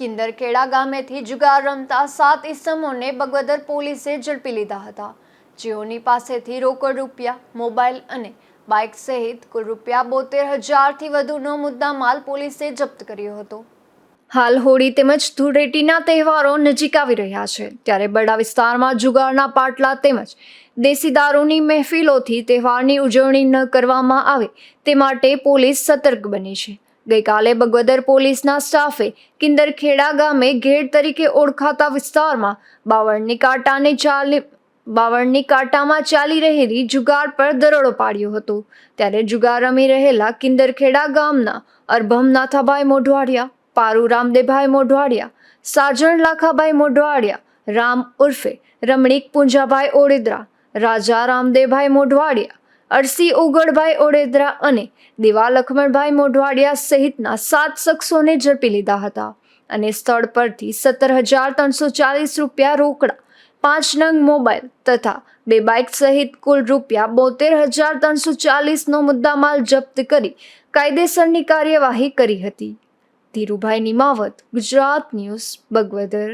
કિંદરખેડા ગામેથી જુગાર રમતા સાત ઇસમોને બગવદર પોલીસે ઝડપી લીધા હતા. જેઓની પાસેથી રોકડ રૂપિયા, મોબાઈલ અને બાઇક સહિત કુલ રૂપિયા બોતેર હજારથી વધુનો મુદ્દામાલ પોલીસે જપ્ત કર્યો હતો. હાલ હોળી તેમજ ધૂળેટીના તહેવારો નજીક આવી રહ્યા છે. ત્યારે બડા વિસ્તારમાં જુગારના પાટલા તેમજ દેશી દારૂની મહેફિલોથી તહેવારની ઉજવણી ન કરવામાં આવે તે માટે પોલીસ સતર્ક બની છે. ગઈકાલે બગવદર પોલીસના સ્ટાફે કિંદરખેડા ગામે ઘેડ તરીકે ઓળખાતા વિસ્તારમાં બાવળની કાંટાને ચાલી બાવળની કાંટામાં ચાલી રહેલી જુગાર પર દરોડો પાડ્યો હતો. ત્યારે જુગાર રમી રહેલા કિંદરખેડા ગામના અરભમનાથાભાઈ મોઢવાડિયા, પારુ રામદેભાઈ મોઢવાડિયા, સાજણ લાખાભાઈ મોઢવાડિયા, રામ ઉર્ફે રમણીક પુંજાભાઈ ઓડેદરા, રાજા રામદેભાઈ મોઢવાડિયા અરસી ઉગડભાઈ ઓડેદરા અને દેવા લખમણભાઈ મોઢવાડિયા સહિતના સાત શખ્સોને ઝડપી લીધા હતા અને સ્થળ પરથી સત્તર હજાર ત્રણસો ચાલીસ રૂપિયા રોકડા, પાંચ નંગ મોબાઈલ તથા બે બાઇક સહિત કુલ રૂપિયા બોતેર હજાર ત્રણસો ચાલીસનો મુદ્દામાલ જપ્ત કરી કાયદેસરની કાર્યવાહી કરી હતી. ધીરુભાઈ નિમાવત, ગુજરાત ન્યૂઝ, બગવદર.